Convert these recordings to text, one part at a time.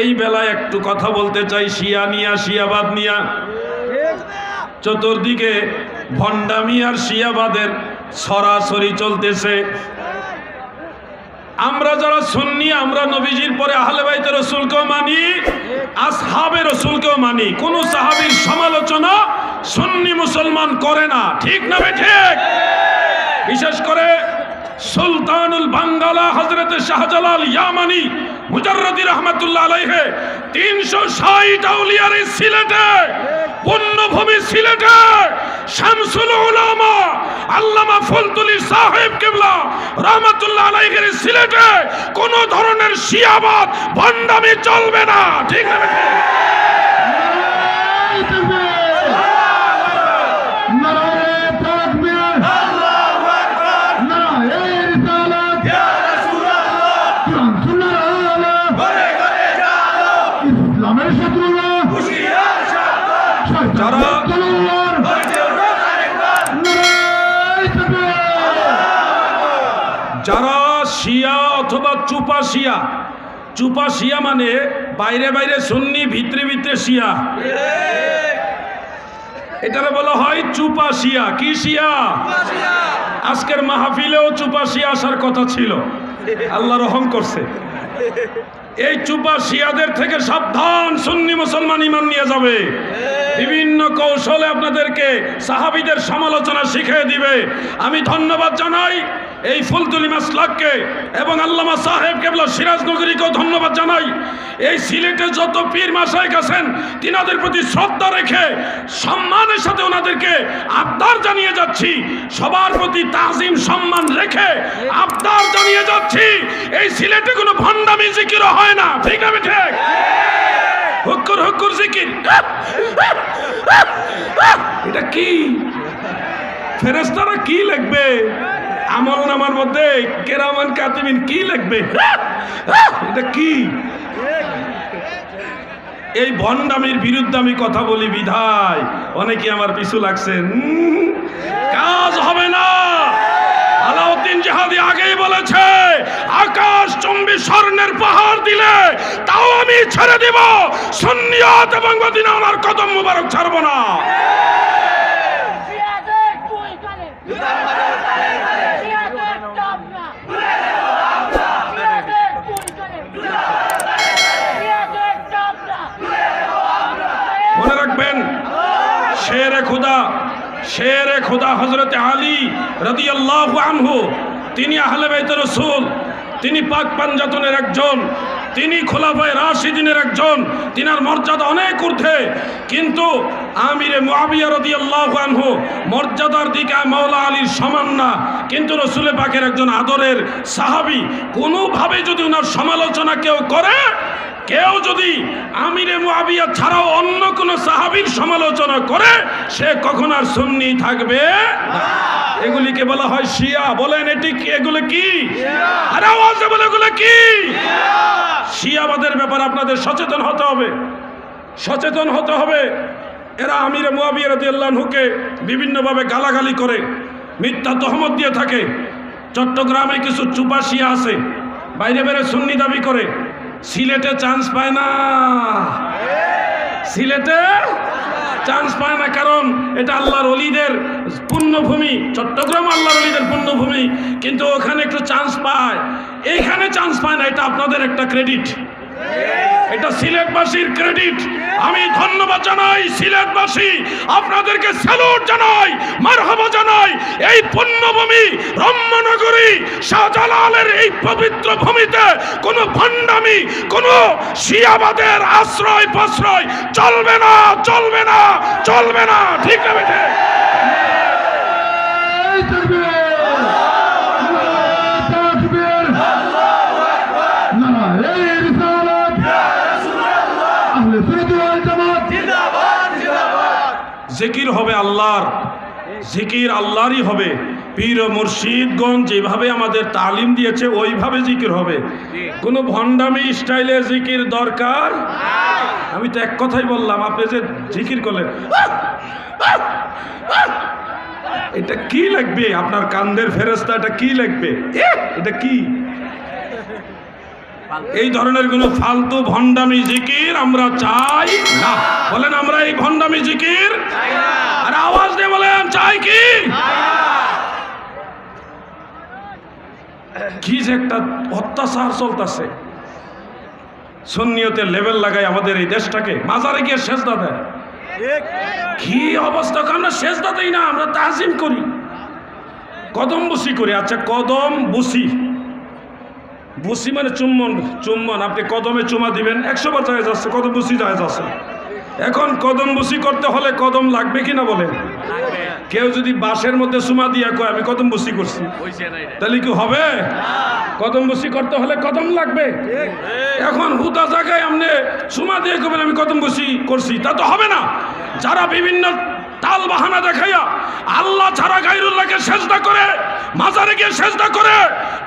এই বেলায় একটু কথা বলতে চাই, শিয়া নিয়া, শিয়াবাদ নিয়া। চতুর্দিকে ভণ্ডামি আর শিয়াবাদের সরাসরি চলতেছে। আমরা যারা সুন্নি, আমরা নবীজির পরে আহলে বাইতের রসুলকেও মানি, আসহাবের রসুলকেও মানি। কোন সাহাবীর সমালোচনা সুন্নি মুসলমান করে না। ঠিক না ঠিক? বিশেষ করে সুলতানুল বাঙ্গালা হজরত শাহজালাল ইয়ামানি মুজাররদি রহমতুল্লাহ আলাইহে, তিনশো ষাট আউলিয়ার সিলেটে পুণ্যভূমি সিলেটে, শামসুল উলামা, আল্লামা ফুলতুলি সাহেব কেবলা রহমতুল্লাহ আলাইহের সিলেটে কোন ধরনের শিয়াবাদ, ভণ্ডামি চলবে না, ঠিক না? যারা শিয়া অথবা চুপা শিয়া চুপা শিয়া মানে বাইরে বাইরে সুন্নি, ভিতরে ভিতরে শিয়া। এটারে বলা হয় চুপা শিয়া কি শিয়া? আজকের মাহফিলেও চুপা শিয়া আসার কথা ছিল। আল্লাহ রহম করছে। এই চুপা শিয়াদের থেকে সাবধান সুন্নি মুসলমান ইমান নিয়ে যাবে। বিভিন্ন কৌশলে আপনাদেরকে সাহাবিদের সমালোচনা শিখিয়ে দিবে। আমি ধন্যবাদ জানাই। এই ফুলতুলি মাসলাককে এবং আল্লামা সাহেব কেবলা সিরাজনগরীকেও ধন্যবাদ জানাই। এই সিলেটে যত পীর মাসায় গেছেন তিনাদের প্রতি শ্রদ্ধা রেখে সম্মানের সাথে ওনাদেরকে আবদার জানিয়ে যাচ্ছি। সবার প্রতি তাজিম সম্মান রেখে আবদার জানিয়ে যাচ্ছি। এই সিলেটে কোনো ভণ্ডামি জিকিরও হয় না, ঠিক আছে ঠিক হুক্কুর হুক্কুর জিকির। এটা কি? ফেরেস্তারা কি আমল নামার মধ্যে কেরামান কাতিমিন কি লিখবে এটা কি? এই ভণ্ডামির বিরুদ্ধে আমি কথা বলি বিধায়। অনেকে আমার পিছু লাগছেন উম, কাজ হবে না। আলাউদ্দিন জাহাদি আগেই বলেছে আকাশ চম্বি স্বর্ণের পাহাড় দিলে তাও আমি ছেড়ে দিব। সুন্নিয়ত এবং মদিনা ওনার কদম মুবারক ছাড়বো না। শেরে খুদা, শের খুদা হজরত আলী রাদিয়াল্লাহু আনহু, তিনি আহলে বেত রসুল, তিনি পাক পাঞ্জাতনের একজন। তিনি খোলাফায় রাশিদিনের একজন, তিনার মর্যাদা অনেক ঊর্ধ্বে কিন্তু আমিরে মুআবিয়া রাদিয়াল্লাহু আনহু, মর্যাদার দিকে মাওলা আলীর সমান না কিন্তু রসুলে পাকের একজন আদরের সাহাবী, কোনোভাবে যদি ওনার সমালোচনা কেউ করে, কেউ যদি আমিরে মুআবিয়া ছাড়াও অন্য কোনো সাহাবীর সমালোচনা করে, সে কখন আর সুন্নি থাকবে না। এগুলিকে বলা হয় শিয়া। বলেন, এটি এগুলো কি? বলে এগুলো শিয়াবাদের ব্যাপারে আপনাদের সচেতন হতে হবে। সচেতন হতে হবে। এরা আমিরে মুআবিয়া রাদিয়াল্লাহুকে বিভিন্নভাবে গালাগালি করে, মিথ্যা তহমত দিয়ে থাকে। চট্টগ্রামে কিছু চুপা শিয়া আছে, বাইরে বাইরে সুন্নি দাবি করে। সিলেটে চান্স পায় না। সিলেটে চান্স পায় না, কারণ এটা আল্লাহর অলিদের পুণ্যভূমি। চট্টগ্রাম আল্লাহর অলিদের পুণ্যভূমি, কিন্তু ওখানে একটু চান্স পায়। এখানে চান্স পায় না, এটা আপনাদের একটা ক্রেডিট। এটা সিলেটবাসীর ক্রেডিট। আমি ধন্যবাদ জানাই সিলেটবাসী, আপনাদেরকে স্যালুট জানাই, মারহাবা জানাই, এই পুণ্যভূমি রম্যনগরী শাহজালালের এই পবিত্র ভূমিতে কোনো ভণ্ডামি, কোনো শিয়াবাদের আশ্রয় প্রশ্রয় চলবে না চলবে না চলবে না, ঠিক না জিকির হবে আল্লাহর, জিকির আল্লাহরই হবে। পীর মুর্শিদগঞ্জ যেভাবে আমাদের তালিম দিয়েছে, ওইভাবে জিকির হবে। কোনো ভণ্ডামি স্টাইলে জিকির দরকার? আমি তো এক কথাই বললাম, আপনি যে জিকির করলেন, এটা কি লাগবে? আপনার কান্দের ফেরস্তা এটা কি লাগবে? এটা কি? এই ধরনের কোনো ফালতু ভণ্ডামি জিকির আমরা চাই না। বলেন আমরা এই ভণ্ডামি জিকির আর আওয়াজ দিয়ে বলেন চাই কি? কি যে একটা অত্যাচার চলতেছে। সুন্নিয়তের লেভেল লাগাই আমাদের এই দেশটাকে। মাজারে গিয়ে শেষ দেয়। কি অবস্থা? আমরা শেষ দেই না আমরা তাজিম করি। কদম বুসি করি। আচ্ছা কদম বুসি বুসি মানে চুম্বন চুম্বন। আপনি কদমে চুমা দিবেন। একশো বার জায়গা যাচ্ছে কদম বুসি জায়গা যাচ্ছে এখন কদম বুসি করতে হলে কদম লাগবে কিনা বলেন? কেউ যদি বাসের মধ্যে চুমা দিয়া কয় আমি কদম বুসি করছি। তাহলে কি হবে? কদম বসি করতে হলে কদম লাগবে। এখন হুদা জায়গায় আপনি সুমা দিয়ে কবেন আমি কদম বসি করছি। তা তো হবে না। যারা বিভিন্ন তাল বাহানা দেখাইয়া আল্লাহ ছাড়া গাইরুল্লাহকে সেজদা করে মাজারে গিয়ে সেজদা করে,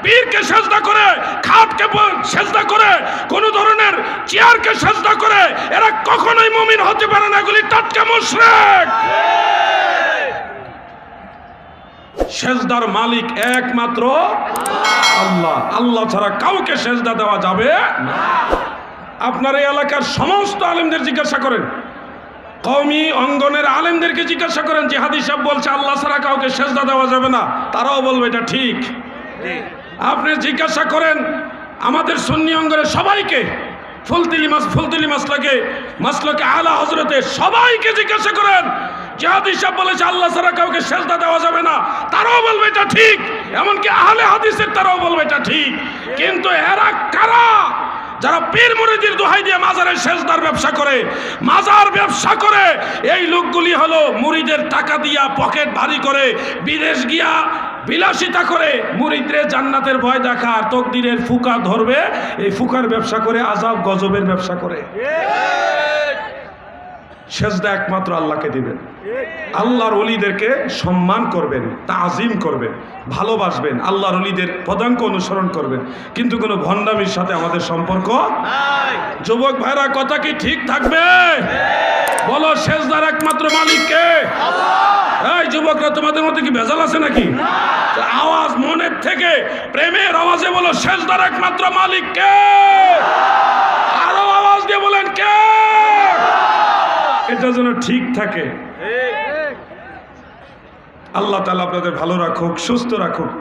পীরকে সেজদা করে, খাটকে সেজদা করে, কোন ধরনের চেয়ারকে সেজদা করে, এরা কখনোই মুমিন হতে পারে না এগুলি টাটকা মুশরিক সেজদার মালিক একমাত্র আল্লাহ আল্লাহ ছাড়া কাউকে সেজদা দেওয়া যাবে না। আপনার এই এলাকার সমস্ত আলেমদের জিজ্ঞাসা করেন কওমি অঙ্গনের আলেমদেরকে জিজ্ঞাসা করেন, যে হাদিস সাহেব বলছে, আল্লাহ ছাড়া কাউকে সেজদা দেওয়া যাবে না। তারাও বলবে, এটা ঠিক। আপনি জিজ্ঞাসা করেন, আমাদের সুন্নি অঙ্গনের সবাইকে, ফুলতিলি মাস, ফুলতিলি মাসলাকে মাসলাকে আলা হজরতে সবাইকে জিজ্ঞাসা করেন জিহাদ হিসাব বলেছে, আল্লাহ ছাড়া কাউকে সেজদা দেওয়া যাবে না। তারাও বলবে, এটা ঠিক। এমনকি আহলে হাদিসের তারাও বলবে, এটা ঠিক। কিন্তু এরা কারা? যারা পীর মুরিদির দোহাই দিয়ে মাজারের সেজদার ব্যবসা করে, মাজার ব্যবসা করে, এই লোকগুলি হলো মুরিদের টাকা দিয়া পকেট ভারী করে, বিদেশ গিয়া বিলাসিতা করে মুরিদরে জান্নাতের ভয় দেখা আর তকদিরের ফুকা ধরবে, এই ফুকার ব্যবসা করে আজাব গজবের ব্যবসা করে। সেজদা একমাত্র আল্লাহকে দিবেন। আল্লাহর অলিদেরকে সম্মান করবেন, তাজিম করবেন, ভালোবাসবেন, আল্লাহর অলিদের পদাঙ্ক অনুসরণ করবেন। কিন্তু কোনো ভণ্ডামির সাথে আমাদের সম্পর্ক যুবক ভাইরা, কথা কি ঠিক থাকবে? বলো শেষদার একমাত্র মালিককে এই যুবকরা, তোমাদের মধ্যে কি ভেজাল আছে নাকি? আওয়াজ মনের থেকে, প্রেমের আওয়াজে বলো শেষদার একমাত্র মালিককে আরও আওয়াজ দিয়ে বলেন, কে? এটা যেন ঠিক থাকে। আল্লাহ তালা আপনাদের ভালো রাখুক সুস্থ রাখুক।